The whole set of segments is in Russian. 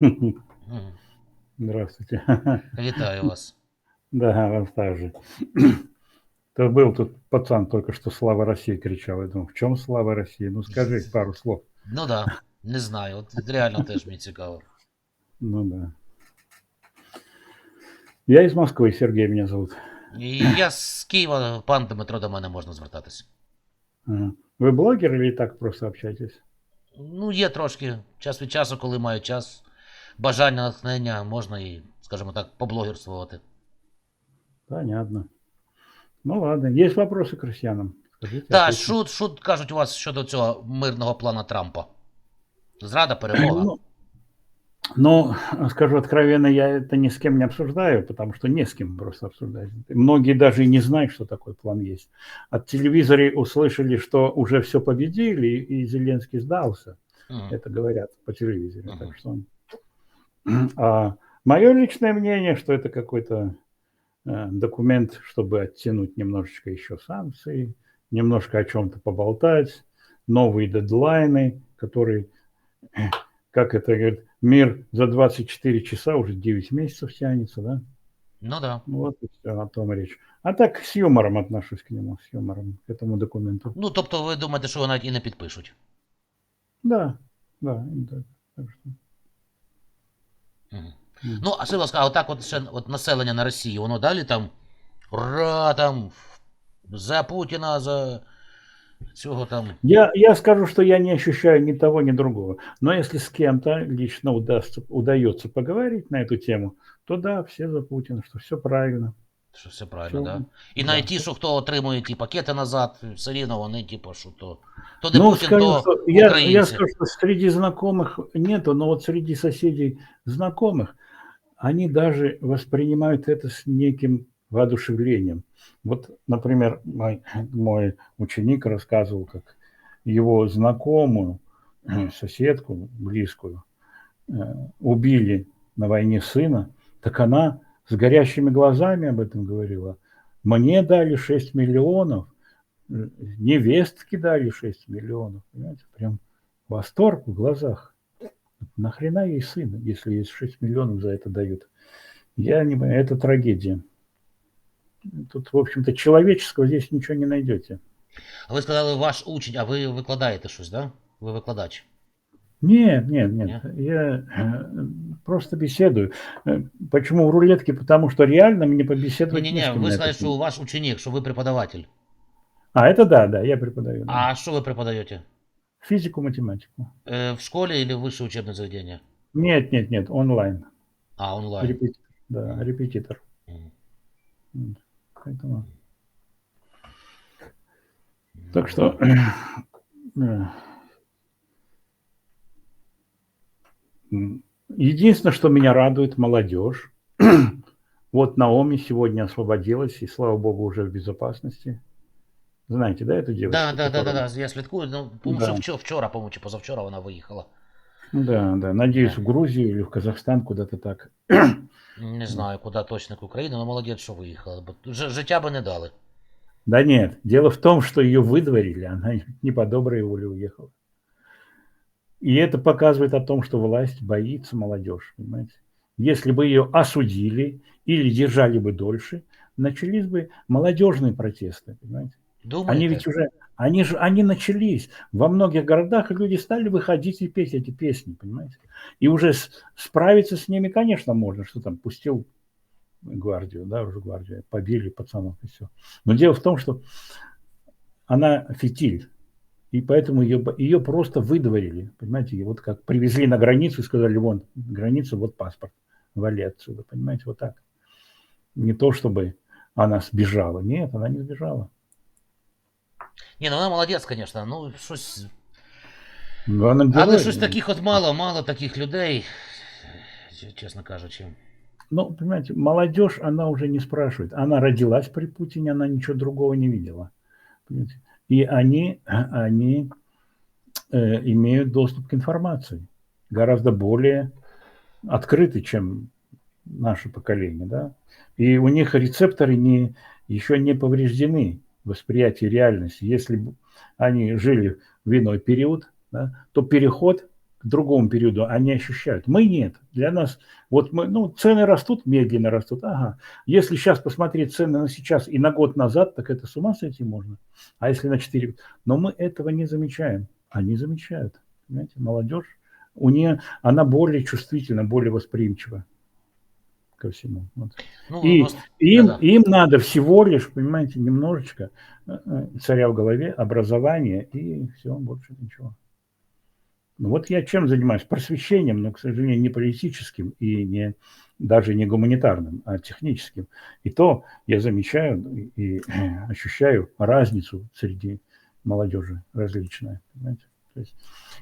Мгм. Здравствуйте. Вітаю вас. Да, вас также. То был тут пацан только что "Слава России" кричал. Я думал, в чем слава России? Ну скажи пару слов. Ну да, не знаю. От реально теж мені цікаво. Ну да. Я из Москвы, Сергей меня зовут. І я з Києва, пан Дмитро, до мене можна звертатись. Ага. Вы блогер или так просто общаетесь? Ну, є трошки час від часу, коли маю час, бажання, натхнення, можна і, скажімо так, поблогерствувати. Понятно. Ну ладно. Есть вопросы к россиянам? Скажите. Так, що, що кажуть у вас щодо цього мирного плана Трампа? Зрада, перемога? Ну, ну, скажу откровенно, я это ни с кем не обсуждаю, потому что не с кем просто обсуждать. Многие даже и не знают, что такой план есть. От телевизора услышали, что уже все победили, и Зеленский сдался. Мгм. Это говорят по телевизору. Мгм. Так что... А мое личное мнение, что это какой-то э, документ, чтобы оттянуть немножечко еще санкции, немножко о чем-то поболтать, новые дедлайны, которые, э, как это говорит, мир за 24 часа уже 9 месяцев тянется, да? Ну да. Ну Вот и всё, о том речь. А так с юмором отношусь к нему, с юмором, к этому документу. Ну, тобто ви думаєте, що його навіть і не підпишуть? Да, да, и так, так что, Мгм. м. Ну, а скажіть, будь ласка, а отак от ще от населення на Росії, воно далі там ура, там за Путіна, за цього там. Я, я скажу, что я не ощущаю ни того, ни другого. Но если с кем-то лично удастся, удается поговорить на эту тему, то да, все за Путина, что все правильно. Що все правильно, Всё, да? І да. навіть ті, що хто отримує ті пакети назад, все рівно вони, типу, що то. То не Ну, Путін, скажу, то что я, я українці. скажу, что среди знакомых нету, но вот среди соседей знакомых они даже воспринимают это с неким воодушевлением. Вот, например, мой, мой ученик рассказывал, как его знакомую, э, соседку близкую, э, убили на войне сына, так она с горящими глазами об этом говорила. Мне дали 6 миллионов, невестке дали 6 миллионов. Понимаете, прям восторг в глазах. Нахрена ей сын, если есть 6 миллионов за это дают? Я не понимаю, это трагедия. Тут, в общем-то, человеческого здесь ничего не найдете. А ви сказали, ваш учень, а ви викладаєте щось, да? Ви викладач. Нет, нет, нет. Я э, просто беседую. Э, Почему в рулетке? Потому что реально мне побеседовать Ні, не ні, с ні, кем ви на сказали, эту що тему. ваш ученик, що ви преподаватель. А, это да, да, я преподаю. да. А що ви преподаєте? Физику, математику. Е, в школі или высшее учебное заведение? Нет, нет, нет, онлайн. А, онлайн. Репетитор. Да, репетитор. Мгм. Вот. Поэтому... Так что... э, Единственное, что меня радует, молодежь. Вот Наоми сегодня освободилась, и, слава богу, уже в безопасности. Знаете, да, эту девочку? Да, да, да, да, которая- да, я слідкую. Ну, тому Да. що вчора, вчора, по-моєму, чи позавчора вона виїхала. Да, да. Надеюсь, в Грузию или в Казахстан куда-то так. Не знаю, куди точно к Україні, але молодець, що виїхала. Бо ж- життя би не дали. Да нет, дело в том, что ее выдворили, она не по доброй воле уехала. И это показывает о том, что власть боится молодежь, понимаете? Если бы ее осудили или держали бы дольше, начались бы молодежные протесты, понимаете? Думаєте? Они ведь уже, они же, они начались. Во многих городах люди стали выходить и петь эти песни, понимаете? И уже с- справиться с ними, конечно, можно. Что там, пустил гвардию, да, уже гвардию, побили пацанов и все. Но дело в том, что она фитиль. И поэтому ее, ее просто выдворили, понимаете? И вот как привезли на границу и сказали, вон, граница, вот паспорт, вали отсюда, понимаете, вот так. Не то, чтобы она сбежала. Нет, она не сбежала. Ні, ну вона молодець, звісно. Ну, щось. Ну, она Але герой. щось таких от мало, мало таких людей, чесно кажучи. Ну, понимаете, молодежь, она уже не спрашивает. Она родилась при Путине, она ничего другого не видела. Понимаете? И они, они э, имеют доступ к информации гораздо более открытый, чем наше поколение. Да? И у них рецепторы не, еще не повреждены восприятие реальности. Если они жили в иной период, да, то переход к другому периоду, они ощущают. Мы нет. Для нас, вот мы, ну, цены растут, медленно растут. Ага. Если сейчас посмотреть цены на сейчас и на год назад, так это с ума сойти можно. А если на 4 Но мы этого не замечаем. Они замечают. Понимаете, молодежь, у нее, она более чувствительна, более восприимчива ко всему. Вот. Ну, И просто- им, да-да. им надо всего лишь, понимаете, немножечко э, э, царя в голове, образование и все, больше ничего. Ну вот я чем занимаюсь? Просвещением, но, к сожалению, не политическим и не, даже не гуманитарным, а техническим. И то я замечаю и, э, ощущаю разницу среди молодежи различная. Понимаете? То есть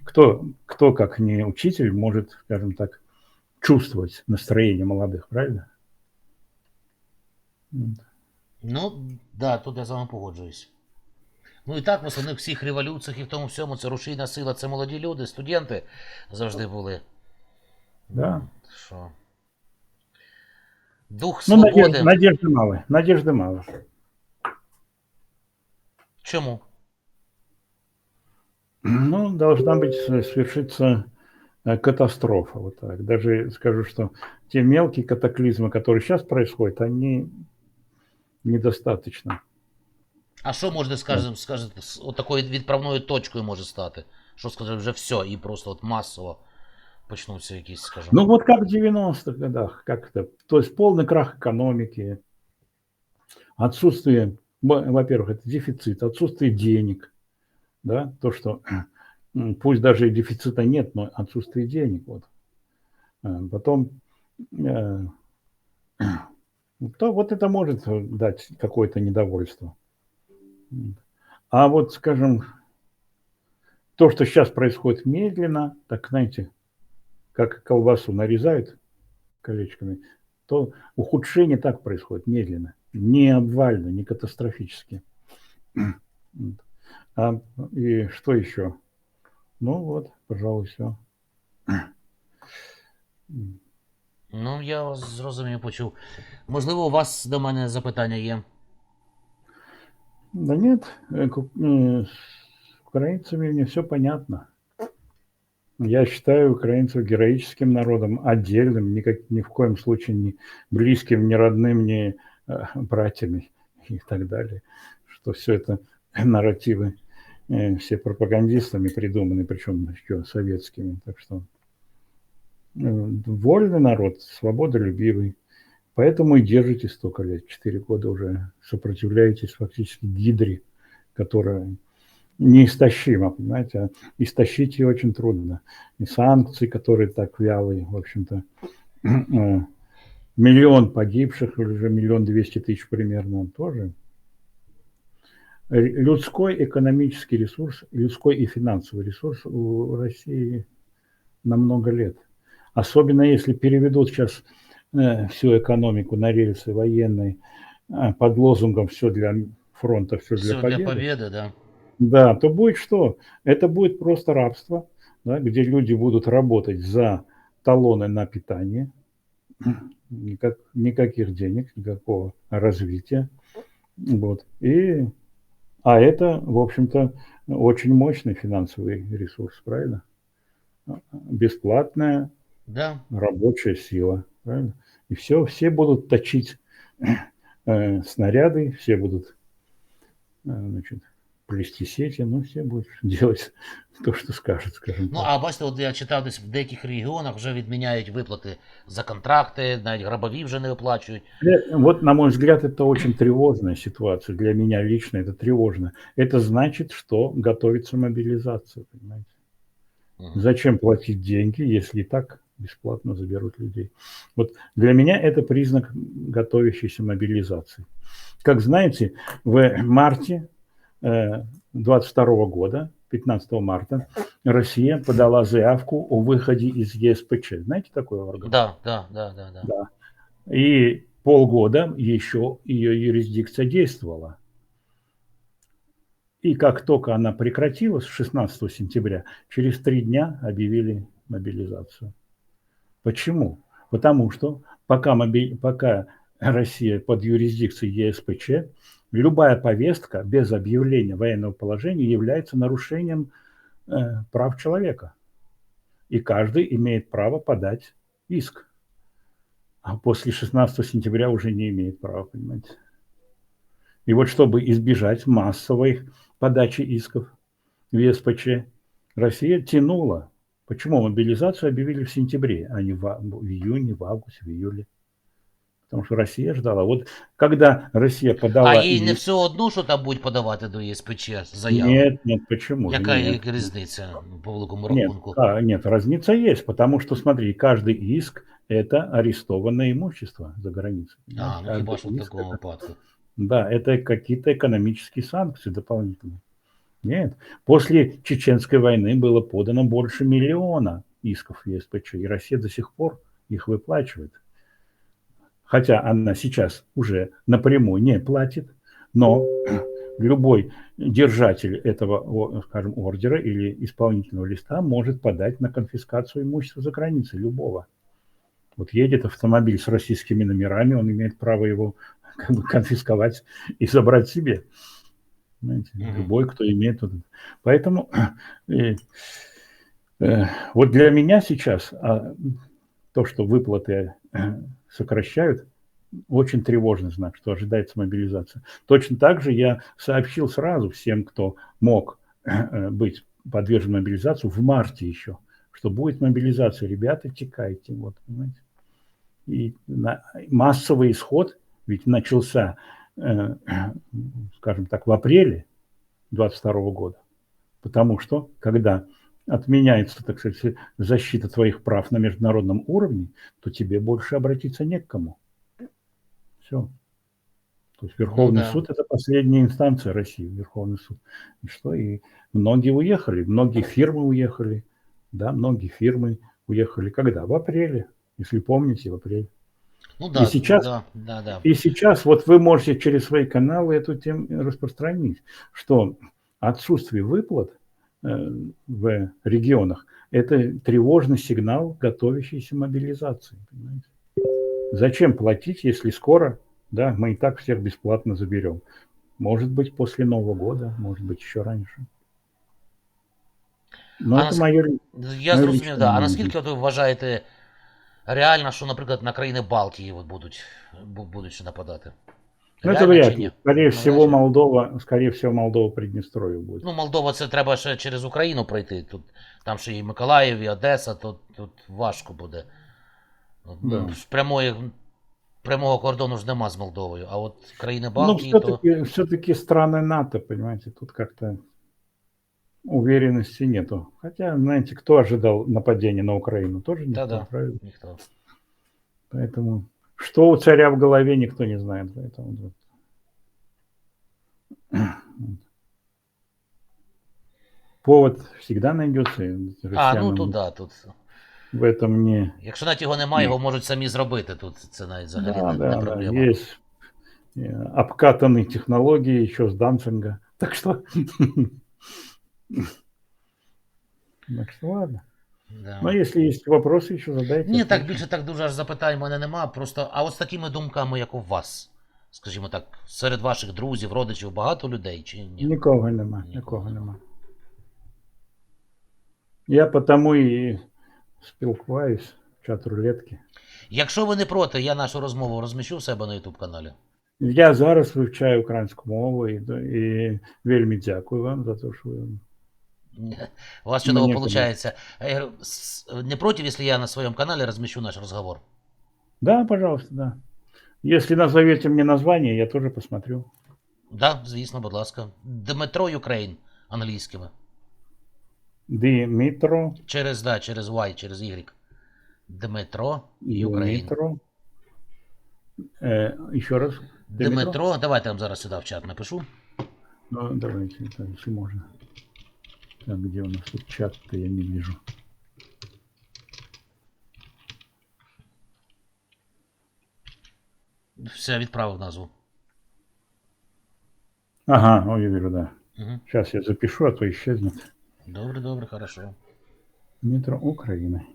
кто, кто, как не учитель, может, скажем так, чувствовать настроение молодых, правильно? Ну, да, тут я з вами погоджуюсь. Ну і так, в основних всіх революціях і в тому всьому це рушійна сила, це молоді люди, студенти завжди були. Да. Що? Дух Ну, свободи. надежды, надежды мало. Надежды мало. Чому? Ну, должна быть э, свершиться э, катастрофа. Вот так. Даже скажу, что те мелкие катаклизмы, которые сейчас происходят, они недостаточно. А що можна, скажемо, скажете, з от такою відправною точкою може стати? Що сказати, вже все, і просто от масово почнуться якісь, скажімо. Ну, вот как в 90-х годах, как это, то есть полный крах экономики, отсутствие, во- во-первых, это дефицит, отсутствие денег, да, то, что м, пусть даже и дефицита нет, но отсутствие денег, вот. А, Потом, э, то вот это может э, дать какое-то недовольство. А вот, скажем, то, что сейчас происходит медленно, так, знаете, как колбасу нарезают колечками, то ухудшение так происходит медленно, не обвально, не катастрофически. А, и что еще? Ну вот, пожалуй, все. Ну, я вас зрозумів, почув. Можливо, у вас до мене запитання є. Да нет, э, э, украинцами мне все понятно. Я считаю украинцев героическим народом, отдельным, никак, ни в коем случае не близким, не родным, не э, братьями и так далее. Что все это нарративы все пропагандистами придуманы, причем еще советскими. Так что вольный народ, свободолюбивый. Поэтому и держите столько лет, четыре года уже сопротивляетесь фактически гидре, которая неистощима, понимаете, а истощить ее очень трудно. И санкции, которые так вялые, в общем-то, э, миллион погибших, или уже миллион двести тысяч примерно, тоже. Людской экономический ресурс, людской и финансовый ресурс у России на много лет. Особенно если переведут сейчас всю экономику на рельсы военной э, под лозунгом «все для фронта, все для Все победы». для победи, да. Да, то будет что? Это будет просто рабство, да, где люди будут работать за талоны на питание, никак, никаких денег, никакого развития. Вот. И, а это, в общем-то, очень мощный финансовый ресурс, правильно? Бесплатная Да. рабочая сила, правильно? И все, все будут точить э, снаряды, все будут э, значит, плести сети, ну, все будут делать то, что скажет, скажем Ну, так. а бачите, от я читав десь в деяких регіонах вже відміняють виплати за контракти, навіть грабові вже не виплачують. Э, Вот, на мой взгляд, это очень тревожная ситуация. Для меня лично это тревожно. Это значит, что готовится мобилизация, понимаете? Мгм. Зачем платить деньги, если и так бесплатно заберут людей? Вот для меня это признак готовящейся мобилизации. Как знаете, в марте 22 года, 15 марта, Россия подала заявку о выходе из ЕСПЧ. Знаете такой орган? Да, да, да, да, да. Да. И полгода еще ее юрисдикция действовала. И как только она прекратилась, 16 сентября, через три дня объявили мобилизацию. Почему? Потому что пока, моби- пока Россия под юрисдикцией ЕСПЧ, любая повестка без объявления военного положения является нарушением э, прав человека. и каждый имеет право подать иск. А после 16 сентября уже не имеет права, понимаете. И вот чтобы избежать массовой подачи исков в СПЧ, Россия тянула. Почему мобилизацию объявили в сентябре, а не в, а- в июне, в августе, в июле? Потому что Россия ждала. Вот когда Россия подала... А їй не иск- все одно, що там будуть подавати до ЄСПЧ заяву. Нет, нет, почему? Яка Нет. їх різниця по великому Нет, рахунку? а, нет, разница есть, потому что, смотри, каждый иск – это арестованное имущество за границей. А, понимаешь? ну хіба Каждый що в иск такому это- випадку. Да, это какие-то экономические санкции дополнительные. Нет, после Чеченской войны было подано больше миллиона исков в ЕСПЧ, и Россия до сих пор их выплачивает. Хотя она сейчас уже напрямую не платит, но любой держатель этого, скажем, ордера или исполнительного листа может подать на конфискацию имущества за границей любого. Вот едет автомобиль с российскими номерами, он имеет право его как бы конфисковать и забрать себе. Знаете, Мгм. Любой, кто имеет вот это. Поэтому э, э, вот для меня сейчас а, то, что выплаты э, сокращают, очень тревожный знак, что ожидается мобилизация. Точно так же я сообщил сразу всем, кто мог э, быть подвержен мобилизации в марте еще, что будет мобилизация. Ребята, текайте. Вот, понимаете? И на- массовый исход ведь начался, скажем так, в апреле 22 года. Потому что, когда отменяется, так сказать, защита твоих прав на международном уровне, то тебе больше обратиться не к кому. Все. То есть Верховный да. суд – это последняя инстанция России, Верховный суд. И что? И многие уехали, многие фирмы уехали, да, многие фирмы уехали. Когда? В апреле, если помните, в апреле. Ну да, сейчас- да, да, да. И сейчас вот вы можете через свои каналы эту тему распространить, что отсутствие выплат э, в регионах – это тревожный сигнал готовящейся мобилизации. Понимаете? Зачем платить, если скоро, да, мы и так всех бесплатно заберем? Может быть, после Нового года, может быть, еще раньше. Но А это нас- мое... Я Ну, зрозумів, лічно да. А не наскільки от ви вважаєте реально, що, наприклад, на країни Балтії от будуть, будуть ще нападати? Ну, это Реально вряд ли. Скорее Ну, всего, вряд ли. Молдова, скорее всего, Молдова Приднестровье будет. Ну, Молдова це треба ще через Україну пройти. Тут там ще і Миколаїв, і Одеса, тут, тут важко буде. Да. ну, Прямої, прямого кордону ж нема з Молдовою. А от країни Ну, Балтії, то. все-таки, все-таки страны НАТО, понимаете, тут как-то уверенности нету. Хотя, знаете, кто ожидал нападения на Украину? Тоже никто, Да-да. правильно? Ніхто. Поэтому что у царя в голове, никто не знает. Поэтому, вот. Повод всегда найдется. и А, ну россиянам тут да, тут. В этом не... Якщо навіть його немає, Ні. його можуть самі зробити. Тут це навіть взагалі Да, не, да, не да, проблема. есть э, обкатанные технологии еще с Данцинга. Так что... Так что ладно. Да. Но если есть вопросы, еще задайте. Ні, так більше так дуже аж запитань мене нема. Просто, а от з такими думками, як у вас, скажімо так, серед ваших друзів, родичів багато людей чи ні? Нікого нема, Нікого нема. Я потому і спілкуюсь в чат рулетки. Якщо ви не проти, я нашу розмову розміщу в себе на YouTube каналі. Я зараз вивчаю українську мову і, і вельми дякую вам за те, що ви У вас Мені виходить. Не проти, якщо я на своєму каналі розміщу наш розговор? Да, пожалуйста, да. Если назовете мне название, я тоже посмотрю. Да, звісно, будь ласка. Дмитро Юкрейн англійськими. Дмитро. Через, да, через Y, через Y. Дмитро Юкрейн. Дмитро. Э, еще раз. Дмитро, Дмитро? давайте я вам зараз сюди в чат напишу. Ну, давайте, так, если можно. Так, где у нас тут чат-то я не вижу. Все, відправив назву. Ага, ой, я вижу, да. Угу. Сейчас я запишу, а то исчезнет. Добре, добре, хорошо. Метро Украины.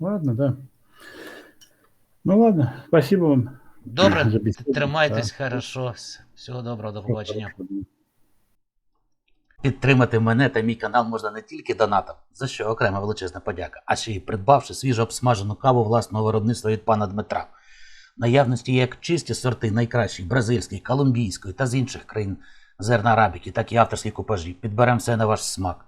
Ладно, да. Ну ладно, спасибо вам. Добре, тримайтесь, хорошо. Всього доброго, до побачення. Підтримати мене та мій канал можна не тільки донатом, за що окрема величезна подяка, а ще й придбавши свіжо обсмажену каву власного виробництва від пана Дмитра. Наявності як чисті сорти найкращих бразильської, колумбійської та з інших країн зерна арабіки, так і авторські купажі. Підберемо все на ваш смак.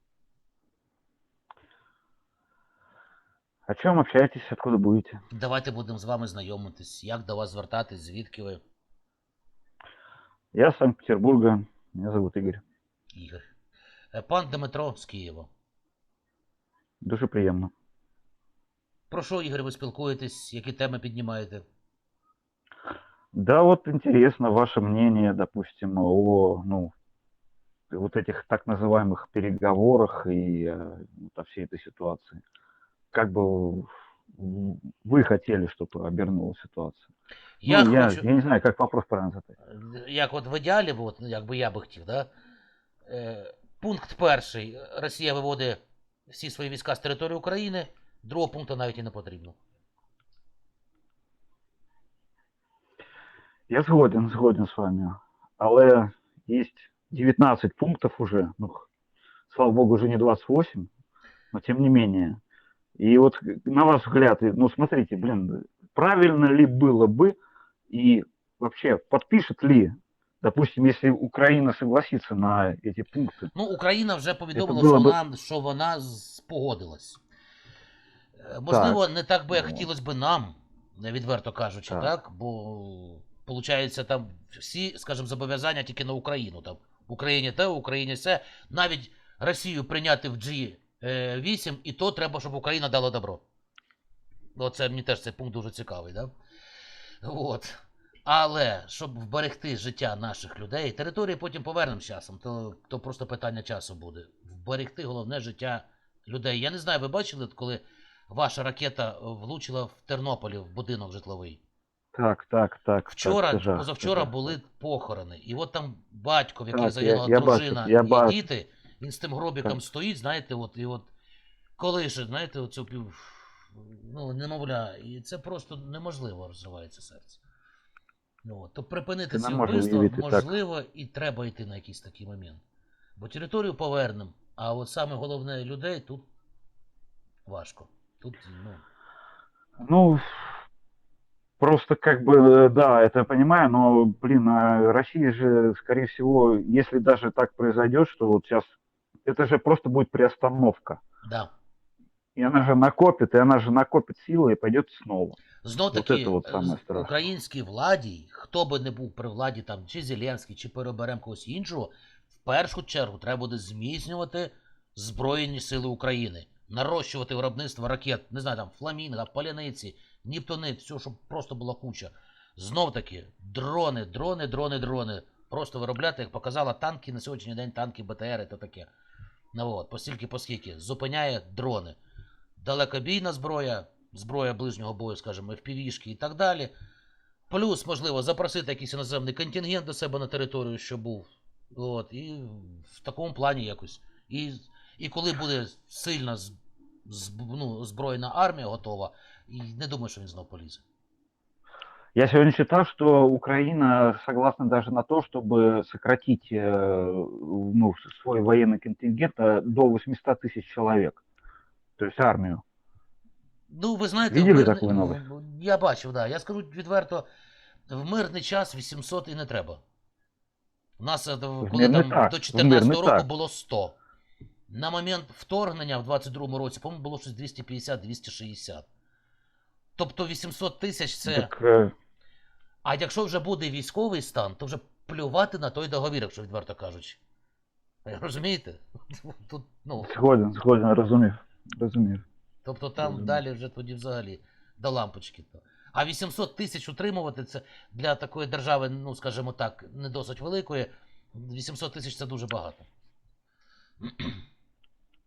О чем общаетесь, откуда будете? Давайте будемо з вами знайомитись, як до вас звертатись, звідки ви, Я из Санкт-Петербурга, меня зовут Игорь. Ігор. Е, Пан Дмитро з Києва. Дуже приємно. Про що, Ігор, ви спілкуєтесь, які теми піднімаєте? Да, вот интересно ваше мнение, допустим, о, ну, вот этих так называемых переговорах и э, вот о всей этой ситуации. Как бы в- вы хотели, чтобы обернулась ситуация? Я ну, я, хочу, я не знаю, как вопрос правильно задать. Е, як от в ідеалі, бо от, ну, як би я би хотів, да? Е, пункт перший. Росія виводить всі свої війська з території України. Другого пункту навіть і не потрібно. Я згоден, згоден з вами. Але є 19 пунктів уже, ну, х- слава богу, уже не 28, но тем не менее. И вот на ваш взгляд, и, ну, смотрите, блин, правильно ли было бы и вообще подпишет ли, допустим, если Украина согласится на эти пункты? Ну, Україна вже повідомила, Це було що, би- вона, що вона з- погодилась. Е, Можливо, не так би як Ну. хотілося б нам, не відверто кажучи, так. Так. Бо виходить, там всі, скажімо, зобов'язання тільки на Україну. Там в Україні те, в Україні все. Навіть Росію прийняти в G8, і то треба, щоб Україна дала добро. Ну, це мені теж цей пункт дуже цікавий, да? От. Але щоб вберегти життя наших людей, території потім повернемо з часом, то, то просто питання часу буде. Вберегти головне життя людей. Я не знаю, ви бачили, коли ваша ракета влучила в Тернополі в будинок житловий? Так, так, так. Вчора, так, позавчора жах. були похорони. І от там батько, в який Так, загинула дружина я і бачу. діти, він з тим гробіком Так. стоїть, знаєте, от, і от колише, знаєте, оцю пів. Ну, немовля, і це просто неможливо розвивається серце. Ну, от, то припинити Ти не ці можеш вбивства уявити, так. можливо і треба йти на якийсь такий момент. Бо територію повернемо, а от саме головне людей тут важко. Тут, ну. Ну, просто как бы, э, да, это я понимаю, но, блин, а Россия же, скорее всего, если даже так произойдет, что вот сейчас, это же просто будет приостановка. Да. И она же накопит, и она же накопит силы и пойдет снова. Знов таки, це от саме е, страшне. українській владі, хто би не був при владі, там, чи Зеленський, чи переберем когось іншого, в першу чергу треба буде зміцнювати Збройні Сили України, нарощувати виробництво ракет, не знаю, там, фламінга, паляниці, Ніптони, все, щоб просто була куча. Знов таки, дрони, дрони, дрони, дрони. Просто виробляти, як показала танки на сьогоднішній день, танки БТР, то таке. Ну от, постільки поскільки. Зупиняє дрони далекобійна зброя, зброя ближнього бою, скажімо, FPV-шки і так далі. Плюс, можливо, запросити якийсь іноземний контингент до себе на територію, що був. От, і в такому плані якось. І, і коли буде сильна ну, збройна армія готова, і не думаю, що він знов полізе. Я сегодня читал, что Украина согласна даже на то, чтобы сократить э, ну, свой военный контингент э, до 800 тысяч человек. То есть армию. Ну, ви знаєте, Видели в мирний- таку новость? ну, Я бачив, так. Да. Я скажу відверто, в мирний час 800 і не треба. У нас е, коли мирний там так, до в 14 мирний року так. було 100. На момент вторгнення в 22-му році, по-моєму, було щось 250-260. Тобто 800 тисяч це. Так, э, А якщо вже буде військовий стан, то вже плювати на той договір, якщо відверто кажучи. Розумієте? Тут, ну, згоден, згоден, розумів. Розумів. Тобто там Розумію. далі вже тоді взагалі до лампочки. то. А 800 тисяч утримувати це для такої держави, ну скажімо так, не досить великої. 800 тисяч це дуже багато.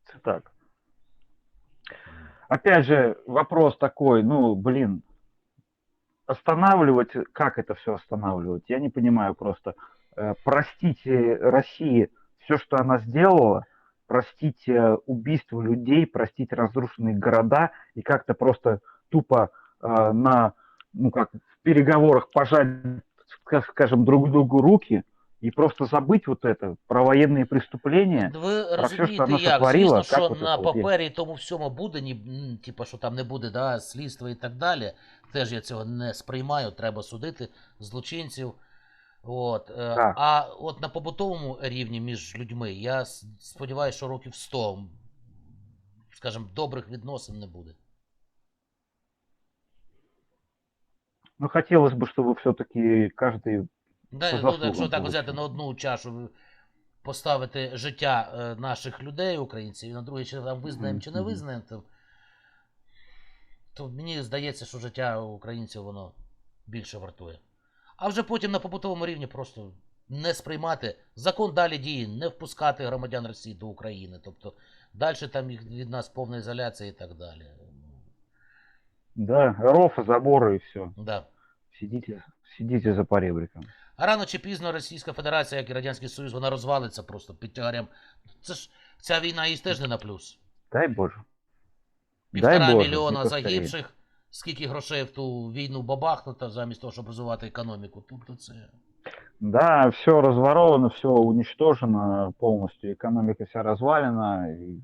Це так. Опять же, вопрос такой, ну, блин, останавливать, как это все останавливать? Я не понимаю просто. Э, Простите России все, что она сделала, простить э, убийство людей, простить разрушенные города и как-то просто тупо э, на, ну как, в переговорах пожать, ска- скажем, друг другу руки и просто забыть вот это про военные преступления. Ви Про все, що розумієте, вона як? сотворила, Звісно, як що от на це от є? папері і тому всьому буде, ні, м, типу, що там не буде да, слідства і так далі. Теж я цього не сприймаю, треба судити злочинців. От. е, Так. А от на побутовому рівні між людьми, я с- сподіваюся, що років 100, скажімо, добрих відносин не буде. Ну, хотелось бы, чтобы все-таки каждый Да, ну, якщо так взяти на одну чашу поставити життя е, наших людей, українців, і на другий чи там визнаємо чи не Мгм. визнаємо, то, то мені здається, що життя українців воно більше вартує. А вже потім на побутовому рівні просто не сприймати. Закон далі діє, не впускати громадян Росії до України. Тобто далі там їх від нас повна ізоляція і так далі. Да, ров, заборы и все. Да. Сидите, сидите за поребриком. А рано чи пізно Російська Федерація, як і Радянський Союз, вона розвалиться просто під тягарем. Це ж ця війна їй теж не на плюс. Дай Боже. Півтора Дай Боже, мільйона не повторюй. загибших, скільки грошей в ту війну бабахнуто, замість того, щоб розвивати економіку. Тобто це. Да, все разворовано, все уничтожено полностью, экономика вся развалена. и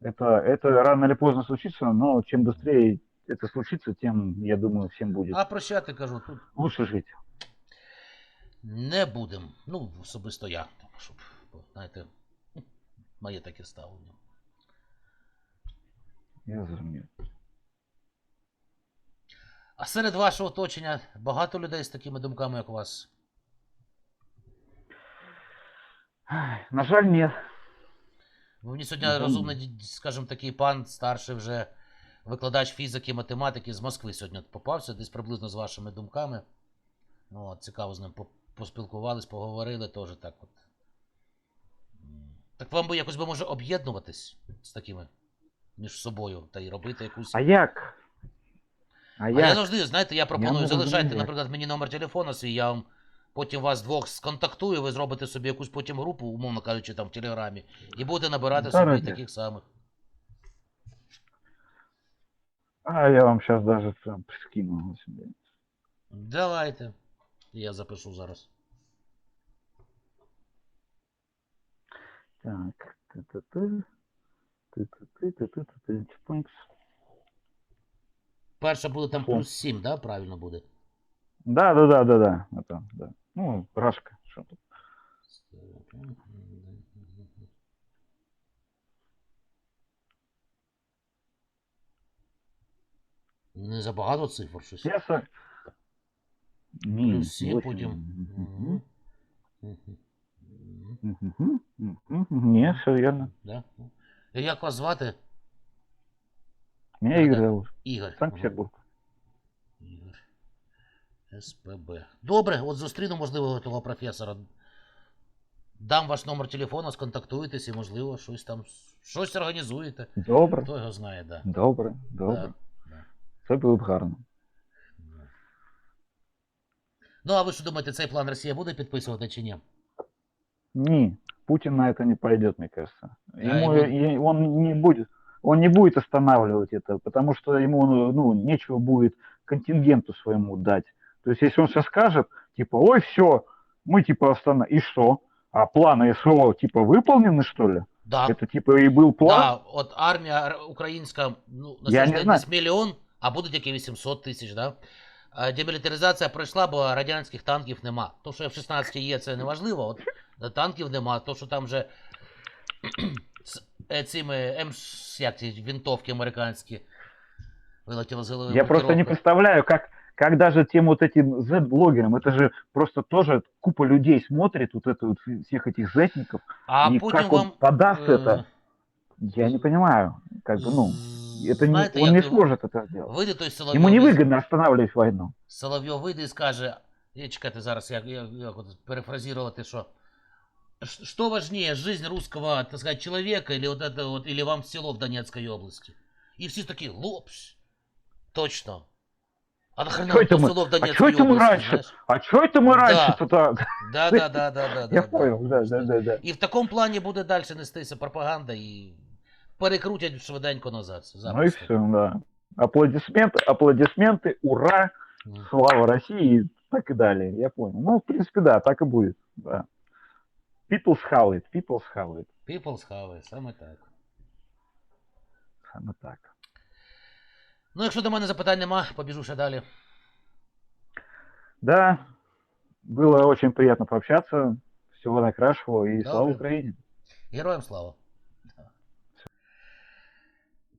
Это, это рано или поздно случится, но чем быстрее это случится, тем, я думаю, всем будет А прощати кажу, тут лучше жить. не будемо. Ну, особисто я, так, щоб, знаєте, моє таке ставлення. Я зрозумів. А серед вашого оточення багато людей з такими думками, як у вас. На жаль, нет. Бо Мені сьогодні розумний, скажімо, такий пан, старший вже викладач фізики, математики з Москви сьогодні попався, десь приблизно з вашими думками. Ну, от, цікаво з ним по- поспілкувались, поговорили теж так от. Так вам би якось би може об'єднуватись з такими між собою та й робити якусь. А як? А А я завжди, знаєте, я пропоную, не залишайте, як. наприклад, мені номер телефону свій, я вам потім вас двох сконтактую, ви зробите собі якусь потім групу, умовно кажучи, там в Телеграмі, і будете набирати собі таких самих. А я вам сейчас даже прям скину себе. Давайте. Я запишу зараз. Так. Ты-ты-ты. Ты-ты-ты, ты-ты-ты, чпунькс. Перша буде там плюс 7, да? Правильно буде. Да, да, да, да, да. Это, да. Ну, Рашка. Что тут? Не забагато цифр щось. Ні, Плюс 7 потім. Мгм. Все верно. Да? І Як вас звати? Игорь да. зовут. Ігор. Санкт-Петербург. Ігор. СПБ. Добре, от зустріну, можливо, того професора. Дам ваш номер телефону, сконтактуєтесь і, можливо, щось там щось організуєте. Добре, Хто його знає, да. добре, добре. Да, да. Це було б гарно. Да. Ну, а ви що думаєте, цей план Росія буде підписувати чи ні? Не, Путин на это не пойдет, мне кажется. Ему, ему- и он не будет, он не будет останавливать это, потому что ему ну, ну, нечего будет контингенту своему дать. То есть, если он сейчас скажет, типа, ой, все, мы типа остановим, и что? А планы СВО типа выполнены, что ли? Да. Это типа и был план? Да, от армія р- українська, ну, на Я сьогодні не знаю. десь мільйон, а будуть які 800 тисяч, да? А Демілітаризація пройшла, бо радянських танків нема. То, що F-16 є, це не важливо. От е, танків нема. То, що там вже з е, цими М, як ці винтовки американські вилетіло з голови. Я просто не маркировка. представляю, как, как даже тем вот этим Z-блогерам, это же просто тоже купа людей смотрит, вот это вот всех этих зетников, А и потім как он вам... подаст е, это, я не понимаю, как бы, ну, з- это не, знаєте, он як не його- сможет это сделать. Вийде той Соловйов. Ему із- невыгодно останавливать войну. Соловйов вийде і скаже, я чекайте зараз, як, як, як от перефразировать, що Ш- Что важнее, жизнь русского, так сказать, человека или вот это вот, или вам село в Донецкой области? І всі такі, лопс. Точно. А нахрена Чё это то мы- село в А Донецькій что это мы області, раньше? знаєш? А что это мы Да. раньше-то так? Да, да, да, да, да, Я да, понял, да, да, да, да. І в такому плані буде далі нестися пропаганда і перекрутять швиденько назад. Ну и запросто. все, да. Аплодисменты, аплодисменты, ура, Мгм. слава России и так и далее. Я понял. Ну, в принципе, да, так и будет. Да. People's have it, people's have it. People's have it, саме так. Саме так. Ну, якщо до мене запитань нема, побіжу ще далі. Да, было очень приятно пообщаться. Всего наикращего и слава Добре. Украине. Героям слава.